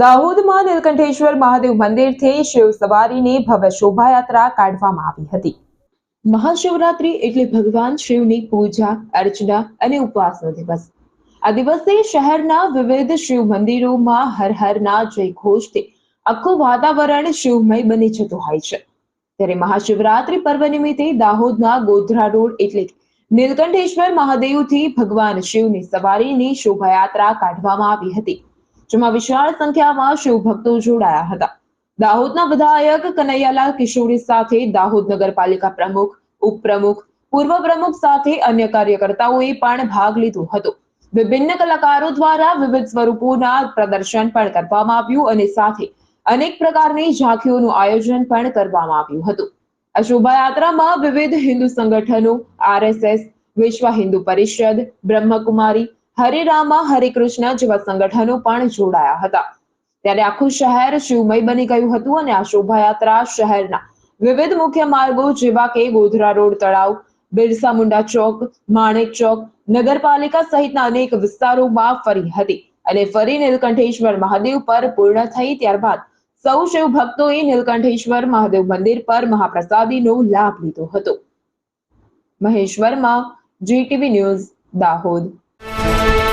દાહોદમાં નીલકંઠેશ્વર મહાદેવ મંદિરથી શિવ સવારીની ભવ્ય શોભાયાત્રા કાઢવામાં આવી હતી. મહાશિવરાત્રી એટલે ભગવાન શિવની પૂજા, અર્ચના અને ઉપવાસનો દિવસ. આ દિવસે શહેરના વિવિધ શિવ મંદિરોમાં હર હરના જય ઘોષથી આખું વાતાવરણ શિવમય બની જતું હોય છે. ત્યારે મહાશિવરાત્રી પર્વ નિમિત્તે દાહોદના ગોધરા રોડ એટલે નીલકંઠેશ્વર મહાદેવથી ભગવાન શિવની સવારીની શોભાયાત્રા કાઢવામાં આવી હતી. જેમાં વિશાળ સંખ્યામાં શિવ ભક્તો જોડાયા હતા. દાહોદના વિધાયક કનૈયાલાલ કિશોરી સાથે દાહોદ નગરપાલિકા પ્રમુખ, ઉપપ્રમુખ, પૂર્વ પ્રમુખ સાથે અન્ય કાર્યકર્તાઓએ પણ ભાગ લીધો હતો. વિભિન્ન કલાકારો દ્વારા વિવિધ સ્વરૂપોના પ્રદર્શન પણ કરવામાં આવ્યું અને સાથે અનેક પ્રકારની ઝાંખીઓનું આયોજન પણ કરવામાં આવ્યું હતું. આ શોભાયાત્રામાં વિવિધ હિન્દુ સંગઠનો, આરએસએસ, વિશ્વ હિન્દુ પરિષદ, બ્રહ્મકુમારી હરિરામા હરિકૃષ્ણ જેવા સંગઠનો પણ જોડાયા હતા. ત્યારે આખું શહેર શિવમય બની ગયું હતું અને આ શોભાયાત્રા શહેરના વિવિધ મુખ્ય માર્ગો જેવા કે ગોધરા રોડ તળાવ, બિરસા મુંડા ચોક, માણેક ચોક, નગરપાલિકા સહિતના અનેક વિસ્તારોમાં ફરી હતી અને ફરી નીલકંઠેશ્વર મહાદેવ પર પૂર્ણ થઈ ત્યારબાદ સૌ શિવ ભક્તોએ નીલકંઠેશ્વર મહાદેવ મંદિર પર મહાપ્રસાદીનો લાભ લીધો હતો. મહેશ્વરમાં GTV news Dahod. Thank you.